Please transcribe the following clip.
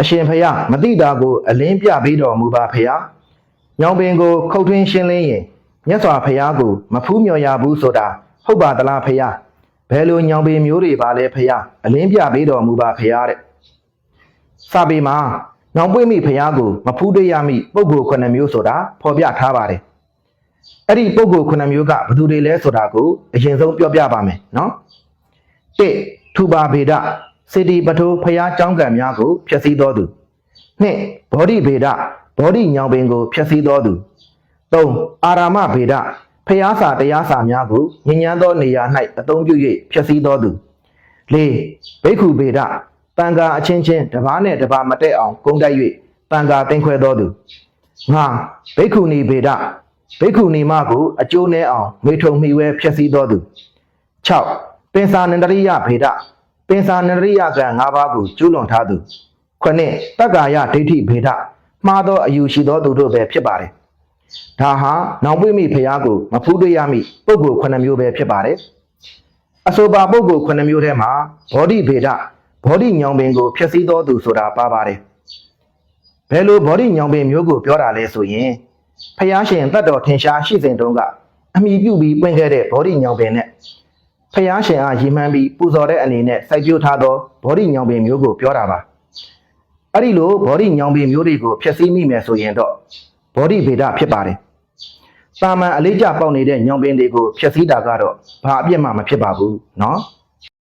အရှင်ဖယားမတိတာကိုအလင်းပြပေးတော်မူပါဖယားညောင်ပင်ကိုခုတ်ထွင်းရှင်းလင်းရင်မြတ်စွာဘုရားကိုမဖူးမြော်ရဘူးဆိုတာဟုတ်ပါသလားဖယားဘယ်လိုညောင်ပင်မျိုးတွေပါလဲဖယားအလင်းပြပေးတော်မူပါဖယားတဲ့စာပေမှာညောင်ပွေ့မိဖယားကိုမဖူးတွေ့ရမိပုဂ္ဂိုလ်ခုနှစ်မျိုးဆိုတာဖော်ပြထားပါတယ်အဲ့ဒီပုဂ္ဂိုလ်ခုနှစ်မျိုးကဘယ်သူတွေလဲဆိုတာကိုအရင်ဆုံးပြောပြပါမယ်နော်၁ထူပါဗေဒ စေတီပထိုးဖျားကြောင်းကံများကိုဖျက်ဆီးတော်သူ၂ဘောဓိဗေဒဘောဓိညောင်ပင်ကိုဖျက်ဆီးတော်သူ၃အာရာမဗေဒဖျားစာတရားစာများကိုညဉ့်ညမ်းသောနေရာ၌အသုံးပြု၍ဖျက်ဆီးတော်သူ၄ဘိက္ခုဗေဒတန်ခါအချင်းချင်းတပါးနဲ့တပါးမတက်အောင်ကုန်းတိုက်၍တန်ခါတင်ခွဲတော်သူ၅ဘိက္ခုနီဗေဒဘိက္ခုနီမကိုအကျိုးနည်းအောင်မေထုံမိဝဲဖျက်ဆီးတော်သူ၆ပင်စာနန္ဒရိယဗေဒ ပင်စာနန္ဒရိယကံ၅ပါးကိုကျူးလွန်ထားသူ9တက္ကာယဒိဋ္ဌိဗေဒမှားသောအယူရှိသောသူတို့ပဲဖြစ်ပါတယ်ဒါဟာနောင်ပွေမိဖျားကိုမဖူးတွေ့ရမိပုဂ္ဂိုလ်9မျိုးပဲဖြစ်ပါတယ်အဆိုပါပုဂ္ဂိုလ်9မျိုးထဲမှာဘောဓိဗေဒဘောဓိညောင်ပင်ကိုဖျက်ဆီးသောသူဆိုတာပါပါတယ်ဘယ်လိုဘောဓိညောင်ပင်မျိုးကိုပြောတာလဲဆိုရင်ဖျားရှင်တတ်တော်ထင်ရှားရှိစဉ်တုန်းကအမိပြုပြီးပွင့်ခဲ့တဲ့ဘောဓိညောင်ပင်နဲ့ ဖျားရှင်အားရည်မှန်းပြီးပူဇော်တဲ့အနေနဲ့စိုက်ပျိုးထားသောဘောဓိညောင်ပင်မျိုးကိုပြောတာပါအဲ့ဒီလိုဘောဓိညောင်ပင်မျိုးတွေကိုဖျက်ဆီးမိမယ်ဆိုရင်တော့ဘောဓိဗေဒဖြစ်ပါတယ်တာမန်အလေးကျပေါက်နေတဲ့ညောင်ပင်တွေကိုဖျက်ဆီးတာကတော့ဘာအပြစ်မှမဖြစ်ပါဘူးเนาะ